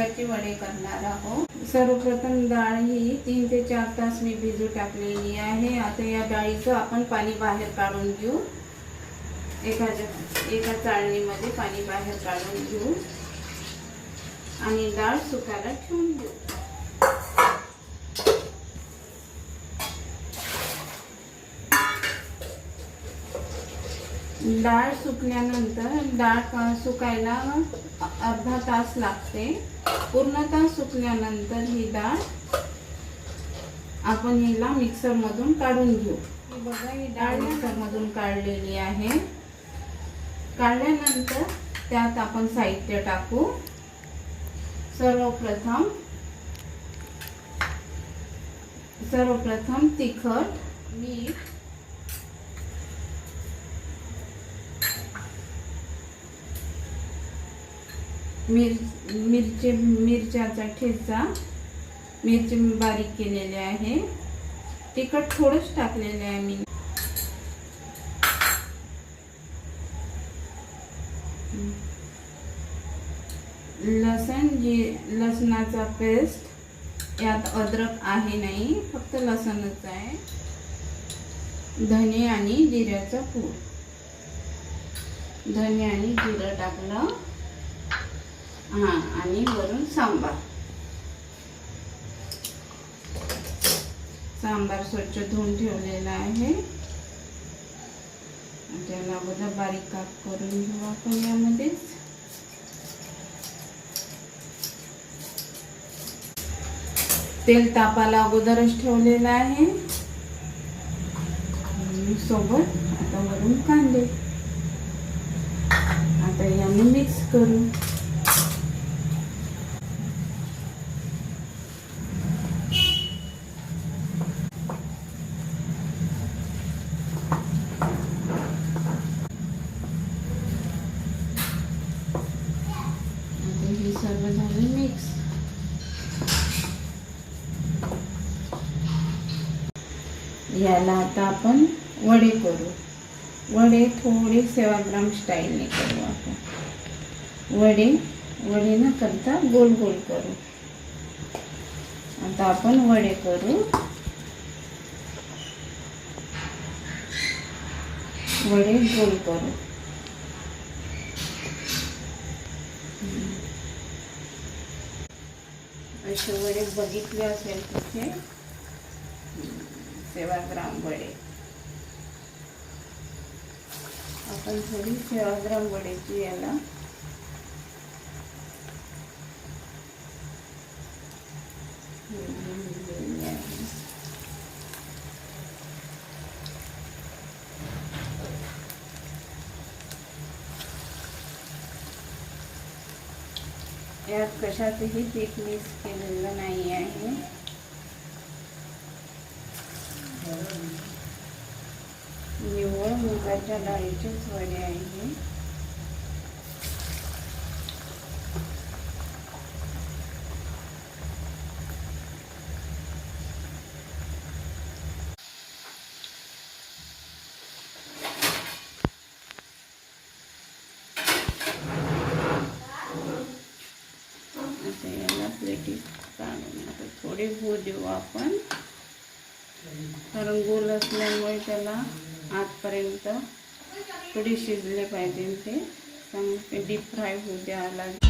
शेंगाचे वडे करणार आहोत. सर्वप्रथम डाळ ही तीन ते चार तास मी भिजू टाकलेली आहे. आता या डाळीचं आपण पाणी बाहेर काढून घेऊ. एका एका चाळणीमध्ये पाणी बाहेर काढून घेऊ. आणि डाळ सुकायला ठेवून देऊ. डाळ सुकल्यानंतर डाळ सुकायला अर्धा तास लागते. पूर्णतः सुकल्यानंतर ही डाळ आपण हिला मिक्सरमधून काढून घेऊ. बघा ही डाळ मिक्सरमधून काढलेली आहे. काढल्यानंतर त्यात आपण साहित्य टाकू. सर्वप्रथम सर्वप्रथम तिखट मीठ मिर मिरची मिरच्याचा ठेचा मिरची मी बारीक केलेले आहे. तिखट थोडंच टाकलेलं आहे मी. लसण जी लसणाचा पेस्ट यात अद्रक आहे नाही फक्त लसणच आहे. धने आणि जिऱ्याचा पूड. धने आणि जिरं टाकलं. हा आणि वरून सांबार. सांबार स्वच्छ धुवून ठेवलेला आहे. त्याला अगोदर बारीक काप करून घेऊ आपण यामध्येच. तेल तापाला अगोदरच ठेवलेलं आहे. सोबत आता वरून कांदे. आता याने मिक्स करू आता हे सर्व झालं मिक्स याला आता आपण वडे करू. वडे थोडे सेवाग्राम स्टाईलने करू आपण. वडे वडे न करता गोल गोल करू. आता आपण वडे करू. वडे गोल करू. असे वडे बघितले असेल तिथे. सेवाग्राम वडे आपण थोडी सेवाग्राम वडेची याला यात कशातही पीठ मिक्स केलेलं नाही आहे निव्वळ मुगाच्या डाळीचेच वडे आहे याला प्लेटीत काढून आता थोडे भू देऊ आपण. कारण गोल असल्यामुळे त्याला आतपर्यंत थोडे शिजले पाहिजे ते चांगले डीप फ्राय होऊ द्यावं लागेल.